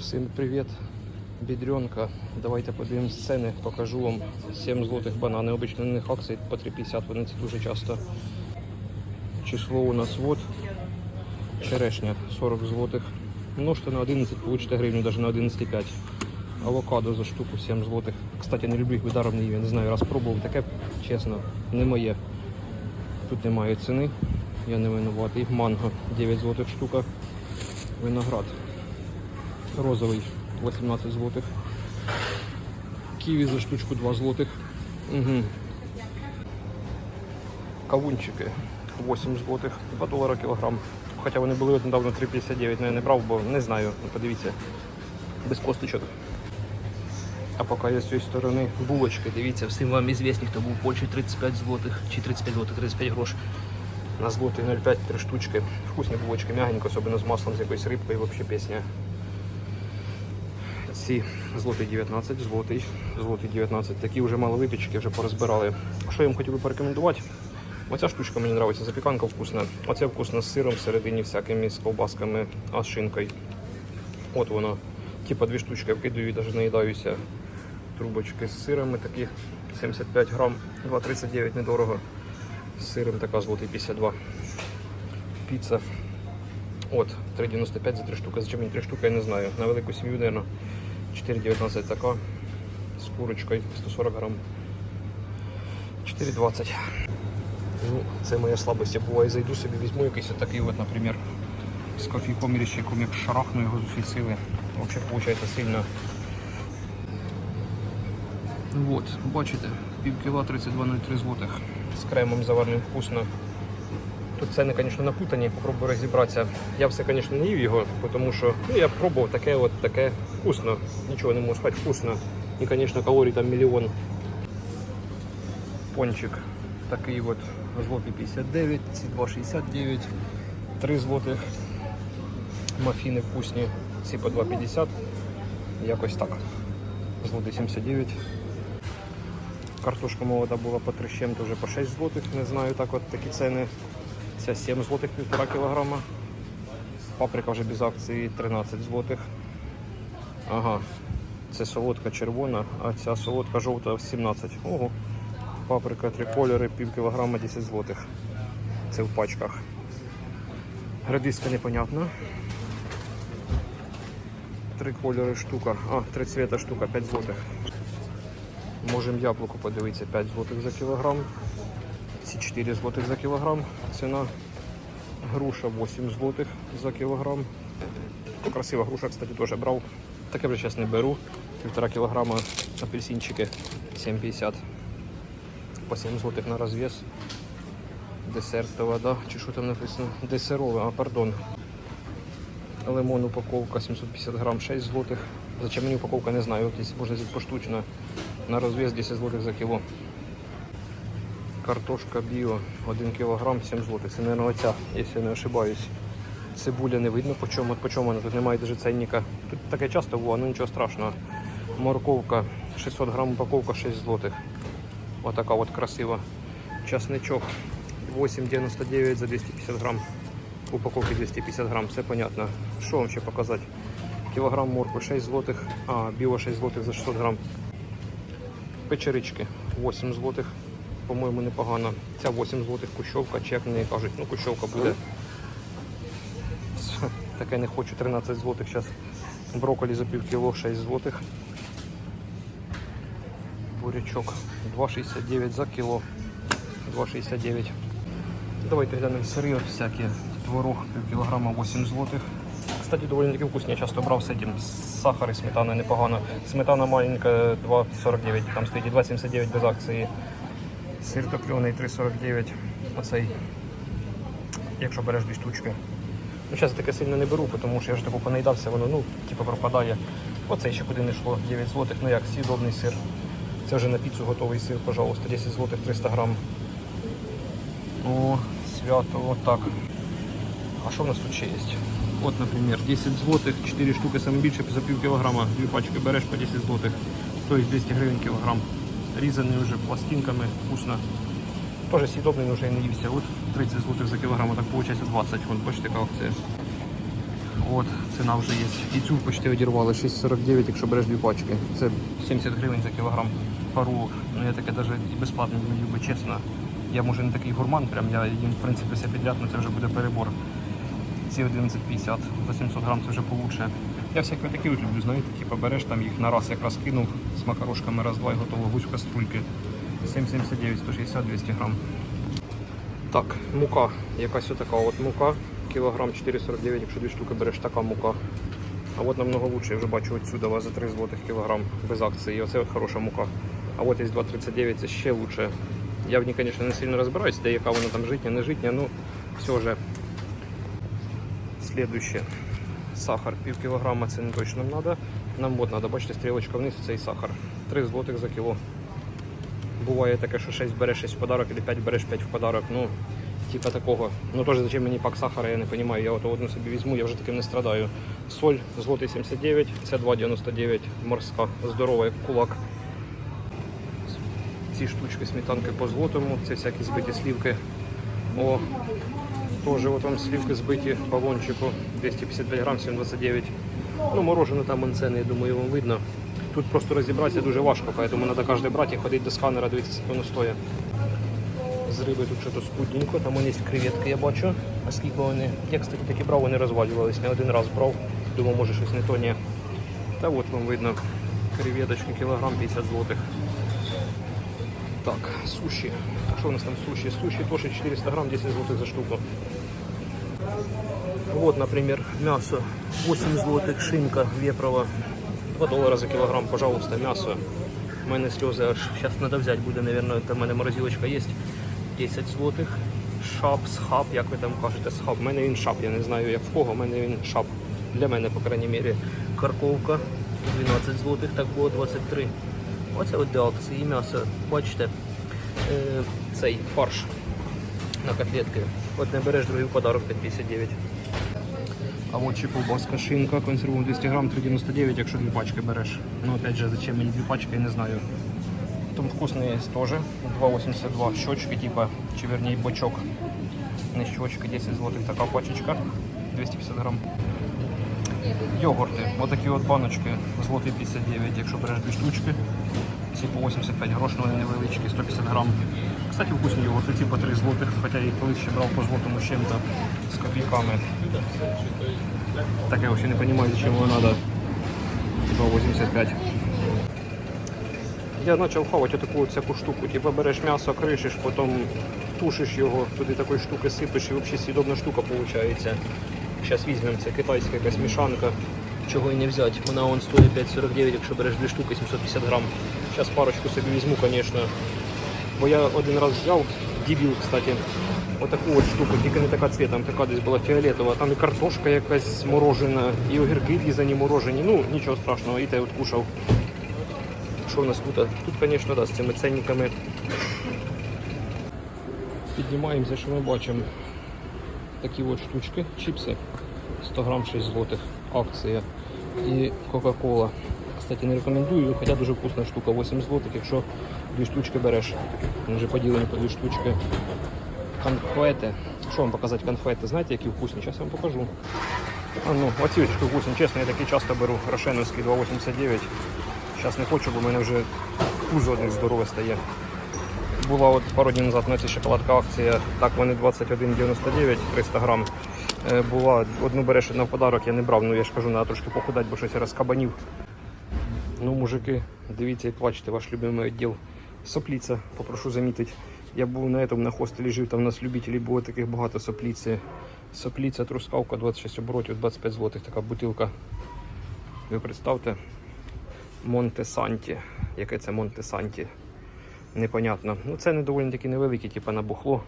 Всім привіт, бідренка. Давайте подивимось ціни, покажу вам 7 злотих банани. Обично на них по 3,50, вони це дуже часто. Число у нас вот. Черешня 40 злотих. Множте на 11, получите гривню, навіть на 11,5. Авокадо за штуку 7 злотих. Кстати, не люблю їх видаром не їв, я не знаю, раз пробував, таке, чесно, не моє. Тут немає ціни, я не винуватий. Манго 9 злотих штука. Виноград розовий 18 злотих. Ківі за штучку 2 злотих. Угу. Кавунчики 8 злотих, 2 долара кілограм. Хоча вони були недавно 3,59, але я не брав, бо не знаю. Ну, Подивіться, без косточок. А поки я з цієї сторони булочки, дивіться, всім вам ізвісні, хто був в Польщі 35 злотих, чи 35 злотих, 35 грош. На злотий 0,5 три штучки. Вкусні булочки, м'ягенько, особливо з маслом, з якоюсь рибкою, взагалі пісня. Ці злотий 19, злотий, злотий 19. Такі вже мало випічки, вже порозбирали. Що я вам хотів би порекомендувати? Оця штучка мені подобається, запіканка вкусна. Оця вкусна з сиром всередині, всякими з ковбасками, а з шинкою. От воно. Типа дві штучки вкидаю і навіть наїдаюся. Трубочки з сирами такі 75 грам, 2,39 недорого. З сиром така злотий 52. Піца. От, 3,95 за 3 штуки. Зачем мені 3 штуки, я не знаю. На велику сім'ю, мабуть, 4,19 така. З курочкою 140 грам. 4,20. Ну, це моя слабость. Я буває зайду собі, візьму якийсь такий, от, наприклад, з кофійком чи чайком, як шарахну його з усієї сили. Взагалі виходить сильно. Вот, бачите, пів кіла 32,03 злотих. З кремом заварним вкусно. Тут ціни, звісно, напутані, попробую розібратися. Я все, звісно, не їв його, тому що ну, я пробував таке, от таке вкусно. Нічого не можу сказати, вкусно. І, звісно, калорій там мільйон. Пончик такий от злотий 59, ці 2,69, 3 злотих. Мафіни вкусні, ці по 2,50. Якось так. Злотий 79. Картошка молода була по 3 з чим-то вже по 6 злотих, не знаю, так от такі ціни. Ця 7 злотих, 1,5 кілограма. Паприка вже без акції 13 злотих. Ага, це солодка червона, а ця солодка жовта 17. Ого. Паприка 3 кольори, пів кілограма 10 злотих. Це в пачках. Градиска непонятна. Три кольори штука. А, три цвіта штука, 5 злотих. Можемо яблуко подивитися 5 злотих за кілограм. Ці 4 злотих за кілограм. Ціна груша 8 злотих за кілограм. Красива груша, кстати, теж брав. Таке вже зараз не беру. Півтора кілограма апельсинчики 7,50. По 7 злотих на розв'яз. Десертова, да? Чи що там написано? Десерове, а пардон. Лимон упаковка 750 грам 6 злотих. Зачем мені упаковка, не знаю. Можна взяти поштучно. На розв'яз 10 злотих за кіло. Картошка біо 1 кг 7 злотих. Це, мабуть, оця, якщо не ошибаюсь. Цибуля не видно по чому, по чому вона. Тут немає навіть ценника. Тут таке часто було, ну нічого страшного. Морковка 600 грам упаковка 6 злотих. Отака от красива. Часничок 8,99 за 250 грам. Упаковки 250 грам, все понятно. Що вам ще показати? Кілограм моркви 6 злотих, а біо 6 злотих за 600 грам. Печерички 8 злотих, по-моєму, непогано. Ця 8 злотих кущовка, чи як мені кажуть, ну кущовка буде. Таке не хочу, 13 злотих зараз. Брокколі за пів кіло 6 злотих. Бурячок 2,69 за кіло. 2,69. Давайте глянемо сири всякі. Творог пів кілограма 8 злотих. Кстати, доволі таки вкусні, я часто брав з этим, сахар і сметана непогано. Сметана маленька 2,49, там стоїть і 2,79 без акції. Сир топлений 3,49. Оцей, якщо береш дві штучки. Ну, зараз таке сильно не беру, тому що я ж таку понаїдався, воно ну, типу пропадає. Оцей ще куди не йшло, 9 злотих, ну як, сідобний сир. Це вже на піцу готовий сир, пожалуйста, 10 злотих 300 грам. О, свято, вот так. А що в нас тут ще є? От, наприклад, 10 злотих, 4 штуки саме більше за пів кілограма. Дві пачки береш по 10 злотих. Тобто 200 гривень кілограм. Різаний вже пластинками, вкусно. Теж сідобний вже і не ївся. От 30 злотих за кілограм, а так виходить 20. Вон, бачите, яка акція. От, ціна вже є. І цю почти одірвали 6,49, якщо береш дві пачки. Це 70 гривень за кілограм пару. Ну я таке навіть і безплатно не би, чесно. Я може не такий гурман, прям я їм в принципі все підряд, але це вже буде перебор. Ці 11,50 за 700 грам це вже получше. Я всякі такі люблю, знаєте, типу береш там їх на раз якраз кинув з макарошками раз-два і готово гусь в каструльки. 7,79, 160, 200 грам. Так, мука. Якась така от мука. Кілограм 4,49, якщо дві штуки береш, така мука. А от намного лучше, я вже бачу отсюда за 3 злотих кілограм без акції. І оце от хороша мука. А от є 2,39, це ще лучше. Я в ній, звісно, не сильно розбираюсь, де яка вона там житня, не житня, ну все же. Следующее. Сахар пів кілограма, це не точно нам треба. Нам от треба, бачите, стрілочка вниз, цей сахар. 3 злотих за кіло. Буває таке, що 6 береш 6 в подарок, або 5 береш 5 в подарок. Ну, типа такого. Ну теж зачем мені пак сахара, я не розумію. Я от одну собі візьму, я вже таким не страдаю. Соль, злотий 79, це 2,99, морська, здорова, як кулак. Ці штучки сметанки по злотому, це всякі збиті слівки. О, теж от вам слівки збиті по лончику, 255 грам, 7,29. Ну, морожене там он я думаю, вам видно. Тут просто розібратися дуже важко, тому треба кожен брати і ходити до сканера, дивитися, скільки воно стоїть. З риби тут щось скудненько, там є креветки, я бачу. А скільки вони. Я, кстати, такі брав, вони розвалювались. Не один раз брав. Думав, може щось не то ні. Та от вам видно. Креветочки, кілограм 50 злотих. Так, суші. Що у нас там суші? Суші теж 400 грам, 10 злотих за штуку. Вот, например, мясо. 8 злотих, шинка вепрова. 2 долара за килограмм, пожалуйста, мясо. У мене сльози аж зараз треба взяти буде, наверное, там в мене морозилочка є. 10 злотих. Шап, схаб, як ви там кажете, схаб. У мене він шап, я не знаю як в кого, у мене він шап. Для мене, по крайній мірі. Карковка 12 злотих, так було 23. Оце от акції м'ясо. Бачите, е, цей фарш на котлетки. От не береш другий подарок 5,59. А от ще шинка, консервована 200 грам, 3,99, якщо дві пачки береш. Ну опять же, зачем мені дві пачки, я не знаю. Там вкусний є теж. 2,82 щочки, типа, чи вернее бочок. Не щочки, 10 злотих така пачечка. 250 грам. Йогурти. Отакі от баночки, злотий 59, якщо береш дві штучки. Ці по 85 грош, вони невеличкі, 150 грам. Кстати, вкусні йогурти, ці по 3 злотих, хоча я їх колись ще брав по злотому з чим-то, з копійками. Так я вообще не понимаю, зачем его надо. 2,85. Я почав хавати таку всяку штуку. Типа береш м'ясо, кришиш, потім тушиш його, туди такої штуки сипиш і взагалі съедобна штука виходить. Зараз візьмемо, це китайська якась мішанка. Чого і не взяти. Вона он стоїть 5,49, якщо береш дві штуки, 750 грам. Зараз парочку собі візьму, звісно. Бо я один раз взяв, дебіл, кстати, отаку от штуку, тільки не така цвітом, така десь була фіолетова. Там і картошка якась морожена, і огірки різані морожені. Ну, нічого страшного, і те от кушав. Що в нас тут? Тут, звісно, да, з цими ценниками. Піднімаємося, що ми бачимо. Такі от штучки, чіпси. 100 грам 6 злотих, акція. І Кока-Кола. Кстати, не рекомендую, хоча дуже вкусна штука, 8 злотих, якщо дві штучки береш. Вони вже поділені по дві штучки. Конфети. Що вам показати конфети? Знаєте, які вкусні? Зараз вам покажу. А ну, оці очки вкусні, чесно, я такі часто беру. Рошеновський 2,89. Зараз не хочу, бо в мене вже пузо одне здорове стає. Була от пару днів назад на цій шоколадка акція. Так, вони 21,99, 300 грам. Е, Була одну береш в подарок, я не брав, ну я ж кажу, треба трошки похудати, бо щось я розкабанів. Ну, мужики, дивіться і плачте, ваш любимий відділ. Сопліця, попрошу замітити. Я був на этом, на хостелі жив, там у нас любителів було таких багато сопліці. Сопліця, трускавка, 26 оборотів, 25 злотих, така бутилка. Ви представте, Монте Санті. Яке це Монте Санті? Непонятно. Ну це не доволі таки невеликі, типу на бухло.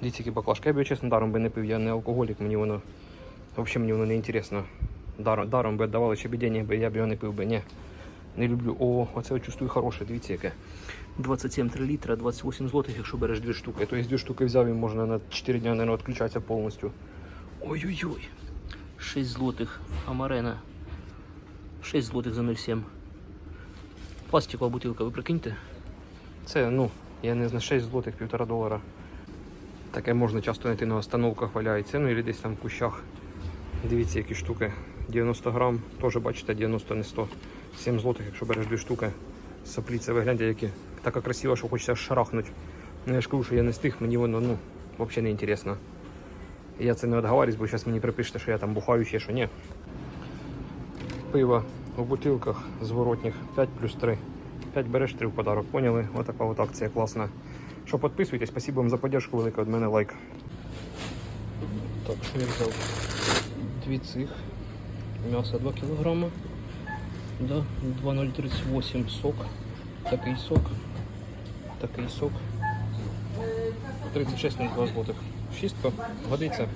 Дивіться, які баклажки. Я б чесно, даром би не пив, я не алкоголік, мені воно. Взагалі мені воно не інтересно. Даром, даром би давали ще б денег, я б його не пив би. Ні. Не люблю. О, оце я чувствую хороше, дивіться яке. 27 3 літра, 28 злотих, якщо береш дві штуки. Тобто дві штуки взяв і можна на 4 дні, наверное, відключатися повністю. Ой-ой-ой. 6 злотих. Амарена. 6 злотих за 0,7. Пластикова бутилка, ви прикиньте? Це, ну, я не знаю, 6 злотих, півтора долара. Таке можна часто знайти на остановках валяється, ну і десь там в кущах. Дивіться, які штуки. 90 грам, теж бачите, 90 не 100. 7 злотих, якщо береш дві штуки. Сапліться, ви гляньте, які. Така красива, що хочеться шарахнути. Ну я ж кажу, що я не стиг, мені воно ну, взагалі не інтересно. Я це не відговарюсь, бо зараз мені припишете, що я там бухаю ще що. Ні. Пиво у бутилках зворотніх 5 плюс 3. 5 береш 3 в подарок. Поняли? Отака от акція класна. Що підписуйтесь, спасибо вам за поддержку велике від мене лайк. Так, що я взяв? Дві цих. М'ясо 2 кг. Да, 2,038 сок. Такий сок. Такий сок. 36 на 2 злотих. Шістка годиться.